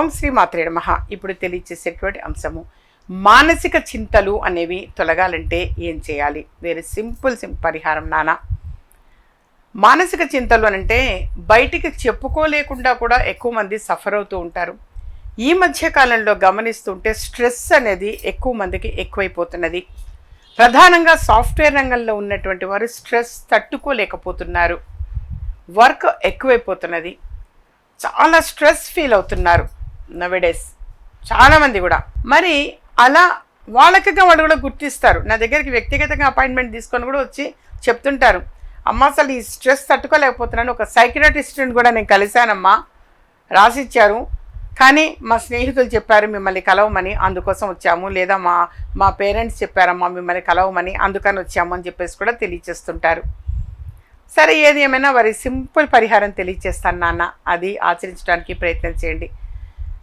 ఓం శ్రీ మాత్రే నమ. ఇప్పుడు తెలియచేసేటువంటి అంశము మానసిక చింతలు అనేవి తొలగాలంటే ఏం చేయాలి? వేరే సింపుల్ సిం పరిహారం నానా. మానసిక చింతలు అనంటే బయటికి చెప్పుకోలేకుండా కూడా ఎక్కువ మంది సఫర్ అవుతూ ఉంటారు. ఈ మధ్య కాలంలో గమనిస్తుంటే స్ట్రెస్ అనేది ఎక్కువ మందికి ఎక్కువైపోతున్నది. ప్రధానంగా సాఫ్ట్వేర్ రంగంలో ఉన్నటువంటి వారు స్ట్రెస్ తట్టుకోలేకపోతున్నారు. వర్క్ ఎక్కువైపోతున్నది. చాలా స్ట్రెస్ ఫీల్ అవుతున్నారు. నవడేస్ చాలామంది కూడా. మరి అలా వాళ్ళకి వాళ్ళు కూడా గుర్తిస్తారు. నా దగ్గరికి వ్యక్తిగతంగా అపాయింట్మెంట్ తీసుకొని కూడా వచ్చి చెప్తుంటారు. అమ్మ అసలు ఈ స్ట్రెస్ తట్టుకోలేకపోతున్నాను. ఒక సైకియాట్రిస్ట్ని కూడా నేను కలిశానమ్మా. రాసిచ్చారు. కానీ మా స్నేహితులు చెప్పారు మిమ్మల్ని కలవమని అందుకోసం వచ్చాము. లేదా మా మా పేరెంట్స్ చెప్పారమ్మా మిమ్మల్ని కలవమని అందుకని వచ్చాము అని చెప్పేసి కూడా తెలియచేస్తుంటారు. సరే ఏది ఏమైనా వారి సింపుల్ పరిహారం తెలియచేస్తాను నాన్న. అది ఆచరించడానికి ప్రయత్నం చేయండి.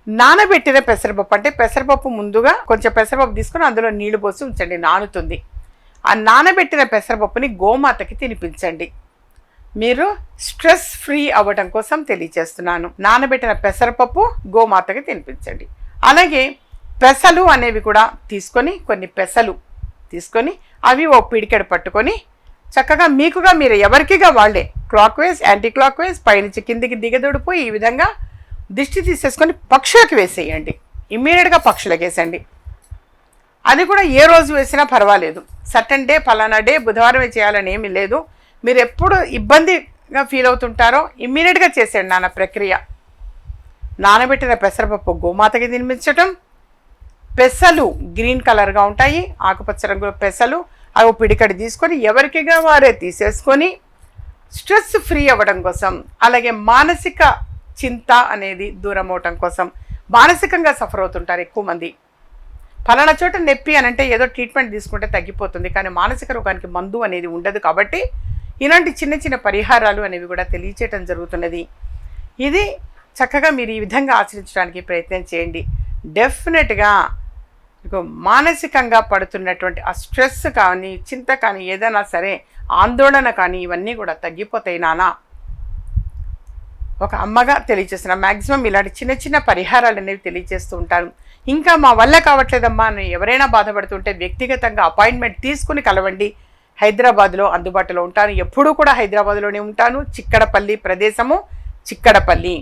నానబెట్టిన పెసరపప్పు అంటే పెసరపప్పు ముందుగా కొంచెం పెసరపప్పు తీసుకొని అందులో నీళ్ళు పోసి ఉంచండి నానుతుంది. ఆ నానబెట్టిన పెసరపప్పుని గోమాతకి తినిపించండి. మీరు స్ట్రెస్ ఫ్రీ అవ్వడం కోసం తెలియచేస్తున్నాను నానబెట్టిన పెసరపప్పు గోమాతకి తినిపించండి. అలాగే పెసలు అనేవి కూడా తీసుకొని కొన్ని పెసలు తీసుకొని అవి ఓ పిడికెడు పట్టుకొని చక్కగా మీకుగా మీరు ఎవరికిగా వాళ్ళే clockwise anticlockwise పైనుంచి కిందికి దిగదొడిపోయి ఈ విధంగా దిష్టి తీసేసుకొని పక్షులకు వేసేయండి. ఇమ్మీడియట్గా పక్షులకు వేసేయండి. అది కూడా ఏ రోజు వేసినా పర్వాలేదు. సటన్ డే ఫలానా డే బుధవారమే చేయాలని ఏమీ లేదు. మీరు ఎప్పుడు ఇబ్బందిగా ఫీల్ అవుతుంటారో ఇమ్మీడియట్గా చేసేయండి నాన్న ప్రక్రియ. నానబెట్టిన పెసరపప్పు గోమాతకి తినిపించటం. పెసలు గ్రీన్ కలర్గా ఉంటాయి ఆకుపచ్చ రంగులో పెసలు అవి పిడికడి తీసుకొని ఎవరికిగా వారే తీసేసుకొని స్ట్రెస్ ఫ్రీ అవ్వడం కోసం అలాగే మానసిక చింత అనేది దూరం అవటం కోసం మానసికంగా సఫర్ అవుతుంటారు ఎక్కువ మంది. ఫలానా చోట నొప్పి అని అంటే ఏదో ట్రీట్మెంట్ తీసుకుంటే తగ్గిపోతుంది. కానీ మానసిక రోగానికి మందు అనేది ఉండదు కాబట్టి ఇలాంటి చిన్న చిన్న పరిహారాలు అనేవి కూడా తెలియచేయటం జరుగుతున్నది. ఇది చక్కగా మీరు ఈ విధంగా ఆచరించడానికి ప్రయత్నం చేయండి. డెఫినెట్గా మానసికంగా పడుతున్నటువంటి ఆ స్ట్రెస్ కానీ చింత కానీ ఏదైనా సరే ఆందోళన కానీ ఇవన్నీ కూడా తగ్గిపోతాయి నానా. ఒక అమ్మగా తెలియజేస్తున్నా. మ్యాక్సిమం ఇలాంటి చిన్న చిన్న పరిహారాలు అనేవి తెలియజేస్తూ ఉంటాను ఇంకా మా వల్ల కావట్లేదమ్మా అని ఎవరైనా బాధపడుతుంటే వ్యక్తిగతంగా అపాయింట్మెంట్ తీసుకుని కలవండి. హైదరాబాద్లో అందుబాటులో ఉంటాను. ఎప్పుడూ కూడా హైదరాబాద్లోనే ఉంటాను. చిక్కడపల్లి ప్రదేశము Chikkadpally.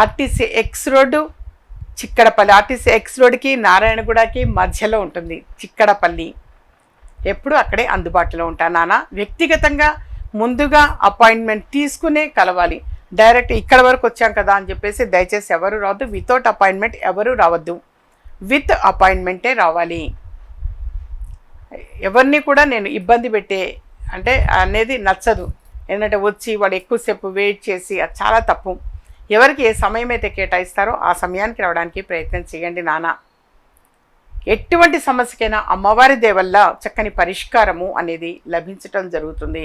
RTC X road Chikkadpally. RTC X రోడ్కి నారాయణగూడకి మధ్యలో ఉంటుంది చిక్కడపల్లి. ఎప్పుడు అక్కడే అందుబాటులో ఉంటాను నాన్న వ్యక్తిగతంగా ముందుగా అపాయింట్మెంట్ తీసుకునే కలవాలి. డైరెక్ట్ ఇక్కడ వరకు వచ్చాం కదా అని చెప్పేసి దయచేసి ఎవరు రావద్దు. వితౌట్ అపాయింట్మెంట్ ఎవరు రావద్దు. విత్ అపాయింట్మెంటే రావాలి. ఎవరిని కూడా నేను ఇబ్బంది పెట్టే అంటే అనేది నచ్చదు. ఎందుకంటే వచ్చి వాడు ఎక్కువసేపు వెయిట్ చేసి అది చాలా తప్పు. ఎవరికి ఏ సమయం అయితే కేటాయిస్తారో ఆ సమయానికి రావడానికి ప్రయత్నం చేయండి నాన్న. ఎటువంటి సమస్యకైనా అమ్మవారి దేవల్ల చక్కని పరిష్కారము అనేది లభించటం జరుగుతుంది.